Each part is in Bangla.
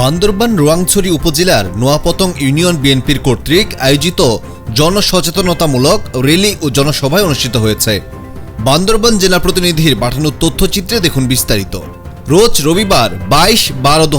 বান্দরবান রোয়াংছড়ি উপজেলার নোয়াপতং ইউনিয়ন বিএনপির কর্তৃক আয়োজিত জনসচেতনতামূলক র্যালি ও জনসভায় অনুষ্ঠিত হয়েছে। বান্দরবান জেলা প্রতিনিধির পাঠানো তথ্যচিত্রে দেখুন বিস্তারিত। রোজ রবিবার বাইশ বারো দু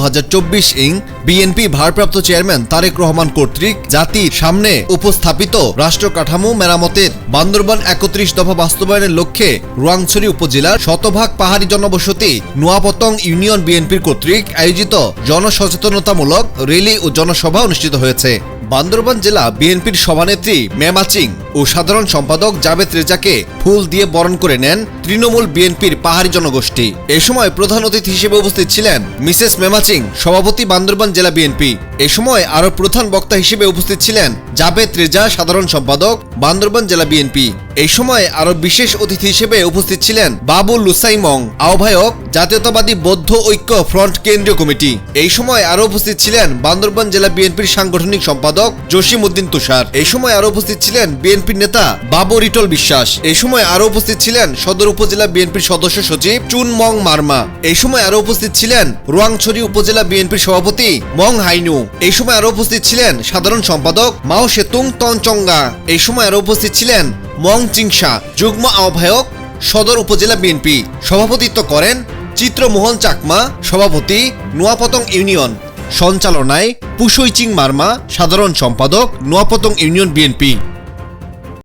ইং বিএনপি ভারপ্রাপ্ত চেয়ারম্যান তারেক রহমান কর্তৃক জাতির সামনে উপস্থাপিত রাষ্ট্র কাঠামো মেরামতের বান্দরবান একত্রিশ দফা বাস্তবায়নের লক্ষ্যে রোয়াংছড়ি উপজেলার শতভাগ পাহাড়ি জনবসতি নোয়াপতং ইউনিয়ন বিএনপির কর্তৃক আয়োজিত জনসচেতনতামূলক র্যালি ও জনসভা অনুষ্ঠিত হয়েছে। বান্দরবান জেলা বিএনপির সভানেত্রী মেমাচিং ও সাধারণ সম্পাদক জাবেদ রেজাকে ফুল দিয়ে বরণ করে নেন তৃণমূল বিএনপির পাহাড়ি জনগোষ্ঠী। এ সময় প্রধান অতিথি হিসেবে উপস্থিত ছিলেন মিসেস মেমাচিং সভাপতি বান্দরবান জেলা বিএনপি। এ সময় আরও প্রধান বক্তা হিসেবে উপস্থিত ছিলেন জাবেদ রেজা, সাধারণ সম্পাদক, বান্দরবান জেলা বিএনপি। এই সময় আরও বিশেষ অতিথি হিসেবে উপস্থিত ছিলেন বাবুল লুসাইমং, আহ্বায়ক, জাতীয়তাবাদী বৌদ্ধ ঐক্য ফ্রন্ট কেন্দ্রীয় কমিটি। এই সময় আরও উপস্থিত ছিলেন বান্দরবান জেলা বিএনপির সাংগঠনিক সম্পাদক জসিম উদ্দিন তুষার। এই সময় আরও উপস্থিত ছিলেন বিএনপির নেতা বাবু রিটল বিশ্বাস। এই সময় আরও উপস্থিত ছিলেন সদর উপজেলা বিএনপির সদস্য সচিব চুন মং মার্মা। এই সময় আরও উপস্থিত ছিলেন রোয়াংছড়ি উপজেলা বিএনপির সভাপতি মং হাইনু। এই সময় আরও উপস্থিত ছিলেন সাধারণ সম্পাদক মাও সেতুং তনচঙ্গা। এই সময় আরও উপস্থিত ছিলেন মং চিংসা। যুগ্ম আহ্বায়ক সদর উপজেলা বিএনপি। সভাপতিত্ব করেন চিত্রমোহন চাকমা। সভাপতি নোয়াপতং ইউনিয়ন। সঞ্চালনায় পুষৈচিং মার্মা। সাধারণ সম্পাদক নোয়াপতং ইউনিয়ন বিএনপি।